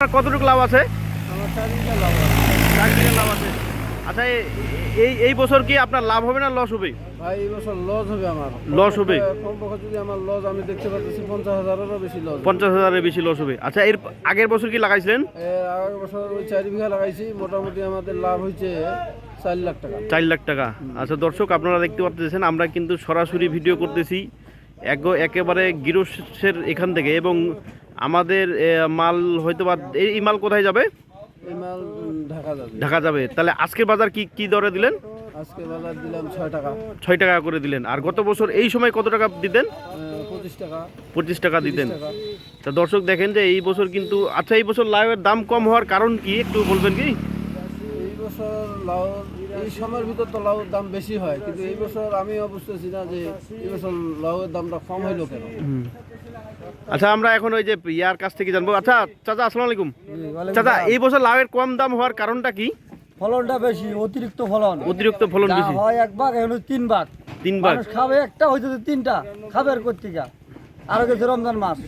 কতটুকু লাভ আছে? লাভ আছে। আচ্ছা এই এই বছর কি আপনার লাভ হবে না লস হবে? ভাই এই বছর লস হবে আমার। লস হবে? কমপক্ষে যদি আমার লস আমি দেখতে পাচ্ছি পঞ্চাশ হাজারেরও বেশি লস পঞ্চাশ হাজারের বেশি লস হবে। আচ্ছা এর আগের বছর কি লাগাইছিলেন? আগের বছর ওই চার বিঘা লাগাইছি মোটামুটি আমাদের লাভ হয়েছে চার লাখ টাকা। চার লাখ টাকা। আচ্ছা দর্শক আপনারা দেখতে পাচ্ছেন আমরা কিন্তু সরাসরি ভিডিও করতেছি। এক একেবারে গিরোসের এখান থেকে এবং আমাদের মাল হয়তো বা এই মাল কোথায় যাবে? ঢাকা যাবে। তাহলে আজকের বাজার কি কি দরে দিলেন? আজকে বাজার দিলাম ছয় টাকা। ছয় টাকা করে দিলেন। আর গত বছর এই সময় কত টাকা দিতেন? পঁচিশ টাকা। পঁচিশ টাকা দিতেন। তা দর্শক দেখেন যে এই বছর কিন্তু আচ্ছা এই বছর লাউয়ের দাম কম হওয়ার কারণ কি? একটু বলবেন কি? এই বছর লাউ এই সময়ের ভিতর তো লাউর দাম বেশি হয় কিন্তু এই বছর আমি বুঝতেছি না যে এই বছর লাউয়ের দামটা কম হইল কেন। আচ্ছা আমরা এখন ওই যে ইয়ার কাছ থেকে জানব। আচ্ছা চাচা আসসালামু আলাইকুম। চাচা এই বছর লাউয়ের কম দাম হওয়ার কারণটা কি? ফলনটা বেশি অতিরিক্ত ফলন। অতিরিক্ত ফলন বেশি। হয় এক ভাগ এখন তিন ভাগ। তিন ভাগ। খাবে একটা হয়তো তিনটা। খাবে আর কর্তিকা আরও গেছে রমজান মাস।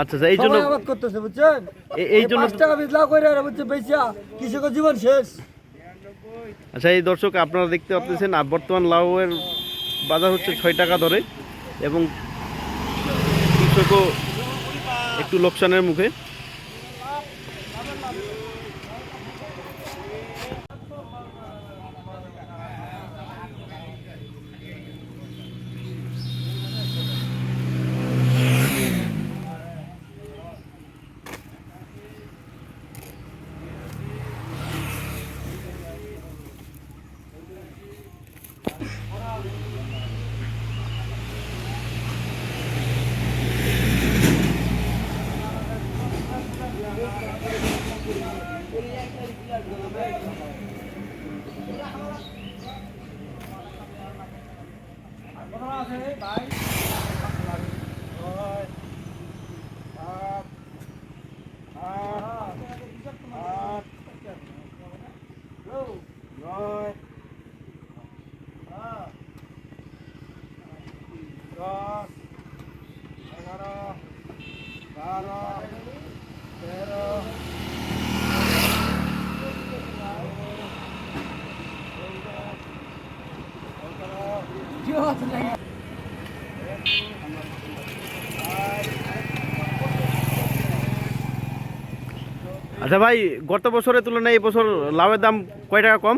আচ্ছা আচ্ছা এই জন্য আবাদ করতেছে বুঝছেন? এই জন্য টাকা বীজ লাভ করে বুঝছে বেচা কৃষকের জীবন শেষ। আচ্ছা এই দর্শক, আপনারা দেখতে পাচ্ছেন বর্তমান লাউয়ের বাজার হচ্ছে ছয় টাকা ধরে এবং কৃষকও একটু লোকসানের মুখে। আচ্ছা ভাই গত বছরের তুলনায় এই বছর লাউয়ের দাম কয় টাকা কম?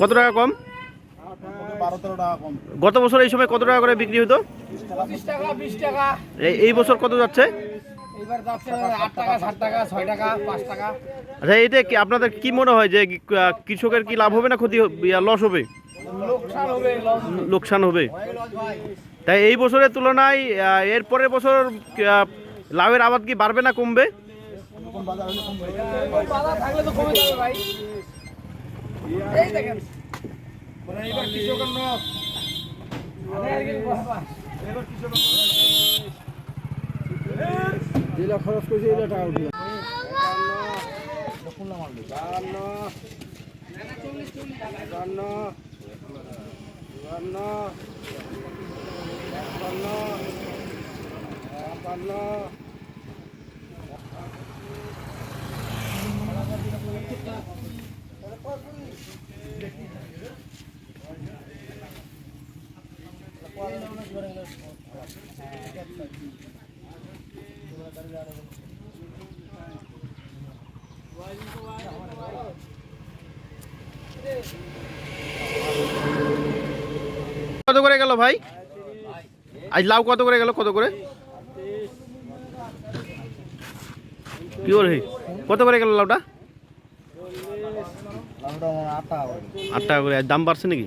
কত টাকা কম? গত বছর এই সময় কত টাকা করে বিক্রি হতো? এই- বছর কত যাচ্ছে? আচ্ছা এটা কি আপনাদের কি মনে হয় যে কৃষকের কি লাভ হবে না ক্ষতি লস হবে? লোকসান হবে লোকসান হবে। তাই এই বছরের তুলনায় এর পরের বছর লাভের আবাদ কি বাড়বে না কমবে? বাজার থাকলে তো কমে যাবে ভাই এই দেখেন। নখ। যেটা খরচ করছে এটা টাকা উঠবে কত করে গেল ভাই? আজ লাউ কত করে গেল? কত করে? কি করে কত করে গেল লাউটা? আট। টাকা করে। আজ দাম বাড়ছে নাকি?